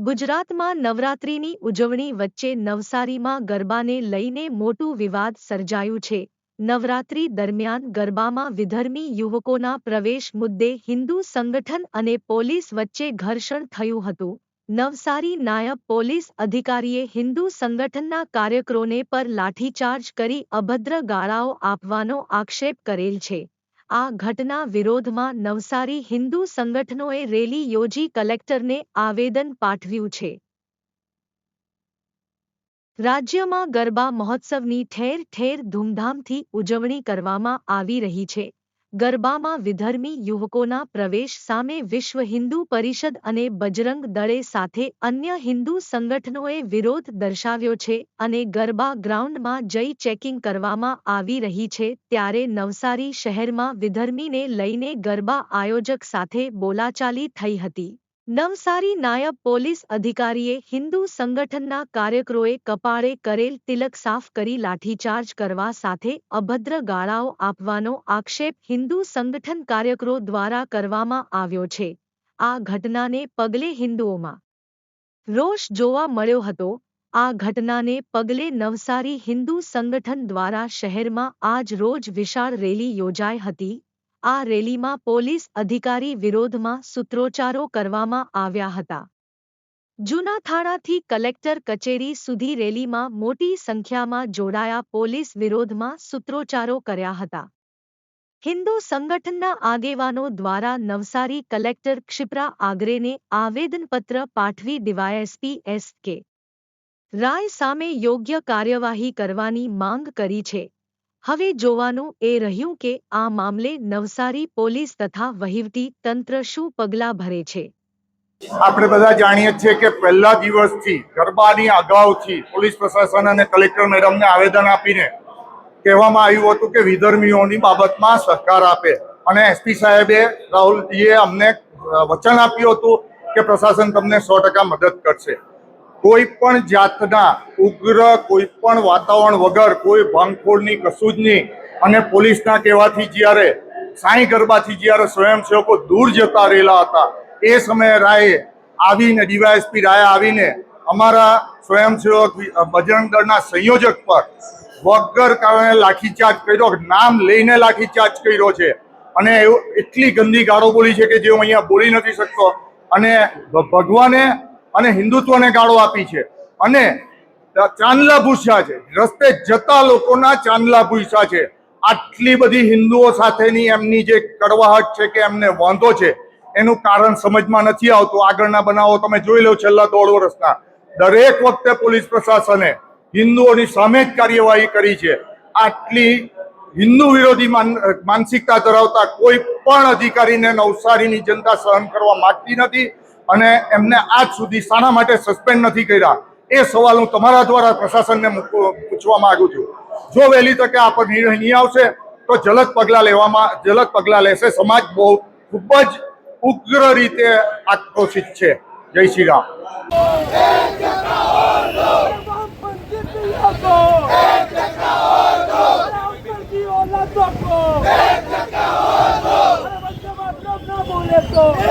ગુજરાતમાં નવરાત્રિની ઉજવણી વચ્ચે નવસારીમાં ગરબાને લઈને મોટું વિવાદ સર્જાયું છે. નવરાત્રી દરમિયાન ગરબામાં વિધર્મી યુવકોના પ્રવેશ મુદ્દે હિન્દુ સંગઠન અને પોલીસ વચ્ચે ઘર્ષણ થયું હતું. નવસારી નાયબ પોલીસ અધિકારીએ હિન્દુ સંગઠનના કાર્યકરોને પર લાઠીચાર્જ કરી અભદ્ર ગાળાઓ આપવાનો આક્ષેપ કરેલ છે. આ ઘટના વિરોધમાં નવસારી હિન્દુ સંગઠનોએ રેલી યોજી કલેક્ટરને આવેદન પાઠવ્યું છે. રાજ્યમાં ગરબા મહોત્સવની ઠેર ઠેર ધૂમધામથી ઉજવણી કરવામાં આવી રહી છે. ગરબામાં વિધર્મી યુવકોના પ્રવેશ સામે વિશ્વ હિન્દુ પરિષદ અને બજરંગ દળે સાથે અન્ય હિન્દુ સંગઠનોએ વિરોધ દર્શાવ્યો છે અને ગરબા ગ્રાઉન્ડમાં જઈ ચેકિંગ કરવામાં આવી રહી છે ત્યારે નવસારી શહેરમાં વિધર્મીને લઈને ગરબા આયોજક સાથે બોલાચાલી થઈ હતી. નવસારી નાયબ પોલીસ અધિકારીએ હિન્દુ સંગઠનના કાર્યકરોએ કપાળે કરેલ તિલક સાફ કરી લાઠીચાર્જ કરવા સાથે અભદ્ર ગાળાઓ આપવાનો આક્ષેપ હિન્દુ સંગઠન કાર્યકરો દ્વારા કરવામાં આવ્યો છે. આ ઘટનાને પગલે હિન્દુઓમાં રોષ જોવા મળ્યો હતો. આ ઘટનાને પગલે નવસારી હિન્દુ સંગઠન દ્વારા શહેરમાં આજ રોજ વિશાળ રેલી યોજાઈ હતી. આ રેલીમાં પોલીસ અધિકારી વિરોધમાં સૂત્રોચ્ચારો કરવામાં આવ્યા હતા. જૂના થાણાથી કલેક્ટર કચેરી સુધી રેલીમાં મોટી સંખ્યામાં જોડાયા પોલીસ વિરોધમાં સૂત્રોચ્ચારો કર્યા હતા. હિન્દુ સંગઠનના આગેવાનો દ્વારા નવસારી કલેક્ટર ક્ષિપ્રા આગ્રેને આવેદનપત્ર પાઠવી ડીવાયએસપી એસ કે. રાય સામે યોગ્ય કાર્યવાહી કરવાની માંગ કરી છે. હવે જોવાનું એ રહ્યું કે આ મામલે નવસારી પોલીસ તથા વહીવટી તંત્ર શું પગલાં ભરે છે? આપણે બધા જાણીએ છીએ કે પહેલા દિવસથી ગરબાની અગાઉથી પોલીસ પ્રશાસન અને કલેક્ટર મેડમને આવેદન આપીને કહેવામાં આવ્યું હતું કે વિધર્મીઓની બાબતમાં સહકાર આપે. અને એસપી સાહેબે રાહુલજીએ અમને વચન આપ્યું હતું કે પ્રશાસન તમને સો ટકા મદદ કરશે. કોઈ પણ જાતના ઉગ્ર કોઈ પણ વાતાવરણ વગર, કોઈ ભાંગફોડની કશું જ નહીં અને પોલીસના કહેવાથી જ્યારે, સાંઈ ગરબાથી જ્યારે સ્વયંસેવકો દૂર જતા રહેલા હતા, એ સમયે રાયે આવીને, ડીવાયએસપી રાય આવીને અમારા સ્વયંસેવક બજરંગ દળના સંયોજક પર વગર કારણે લાઠીચાર્જ કર્યો, નામ લઈને લાઠીચાર્જ કર્યો છે. અને એટલી ગંદી ગાળો બોલી છે કે જે હું અહીંયા બોલી નથી શકતો. અને ભગવાને અને હિન્દુત્વને ગાળો આપી છે. અને ચાંદલા ભૂસ્યા છે. રસ્તે જતા લોકોના ચાંદલા ભૂસ્યા છે. આટલી બધી હિન્દુઓ સાથેની એમની જે કડવાહટ છે કે એમને વાંધો છે, એનું કારણ સમજમાં નથી આવતું. આગળના બનાવો તમે જોઈ લો છેલ્લા દોઢ વર્ષના. દરેક વખતે પોલીસ પ્રશાસને હિન્દુઓની સામે જ કાર્યવાહી કરી છે. આટલી હિન્દુ વિરોધી માન- માનસિકતા ધરાવતા કોઈ પણ અધિકારીને નવસારીની જનતા સહન કરવા માંગતી નથી. અને એમને આજ સુધી શાના માટે સસ્પેન્ડ નથી કર્યા. એ સવાલ હું તમારા દ્વારા પ્રશાસનને પૂછવા માંગુ છું. જો વહેલી તકે આ પર નિર્ણય નહીં આવશે, તો જલદ પગલાં લેવામાં જલદ પગલાં લેશે સમાજ બહુ ખૂબ જ ઉગ્ર રીતે આક્રોશિત છે. જય શ્રી રામ. બોલે